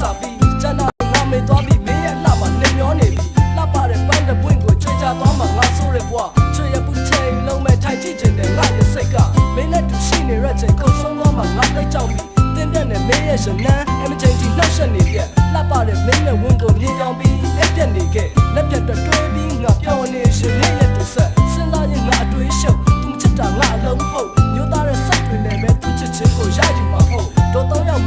စပြီးကျန်တာငါမေ့သွားပြီးမင်းရဲ့လှမှာနေမျောနေပြီလှပတဲ့ပန်းတဲ့ပွင့်ကိုကြွေးကြသွားမှငါဆိုးတဲ့ဘဝချွေရပူချိန်လုံးမဲ့ထိုင်ကြည့်ခြင်းတဲ့ငါရဲ့စိတ်ကမင်းနဲ့တူရှိနေရက်ချိန်ကိုဆုံးသွားမှငါသိကြောက်ပြီးတင်းတဲ့နဲ့မင်းရဲ့ရှင်နန်းအမချိန်ကြီးနှောက်ရှက်နေပြက်လှပတဲ့မင်းနဲ့ဝင်းကိုမြေကောင်းပြီးအပြက်နေခဲ့လက်ပြတ်တွတွေးပြီးငါပြော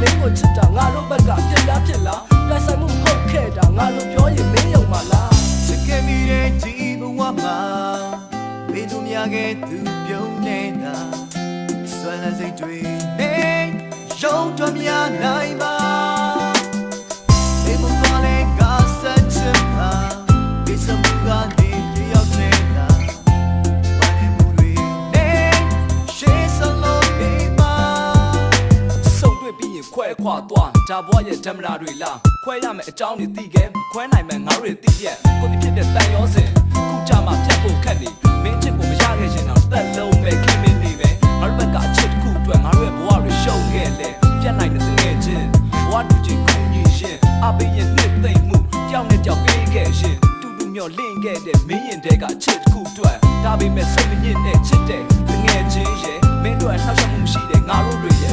င်းကိုချစ်တာငါတို့ဘက်ကပြက်လားပြက်လားတိုက်ဆိုင်မှုဟုတ်ခဲ့တာငါတို့ပြောရင်မင်းယုံပါလားချစ်ခဲ့မိတဲ့ဒီဘဝမှာဘယ်သူများကသူပြုံးနေတာဆွမ်းလန်းစိတ်တွေ ခွဲခွာသွားဒါဘွားရဲ့ဓမ္မရာတွေလားခွဲရမယ်အကြောင်းတွေသိခဲ့ခွဲနိုင်မယ်ငါတို့တွေသိရဲ့ကိုဒီဖြစ်တဲ့တန်ရောစင်ခုကြမှာဖြတ်ဖို့ခက်နေမင်းချစ်ကိုမရခဲ့ချင်တော့တက်လုံးပဲခင်မင်းနေပဲငါတို့ဘက်ကအချစ်တစ်ခုအတွက်ငါတို့ရဲ့ဘဝတွေရှုံးခဲ့လေပြတ်နိုင်တဲ့ငယ်ချင်းဘဝတူချင်းကိုညီရှင်အပေးရဲ့နှစ်သိမ့်မှုကြောက်နဲ့ကြောက်ပေးခဲ့ရှင်တူတူမျောလင့်ခဲ့တဲ့မင်းရင်တဲ့ကချစ်တစ်ခုအတွက်ဒါပေမဲ့စိတ်မညစ်နဲ့ချစ်တဲ့ငယ်ချင်းရဲ့မင်းတို့အနှောက်ယှက်မှုရှိတဲ့ငါတို့တွေ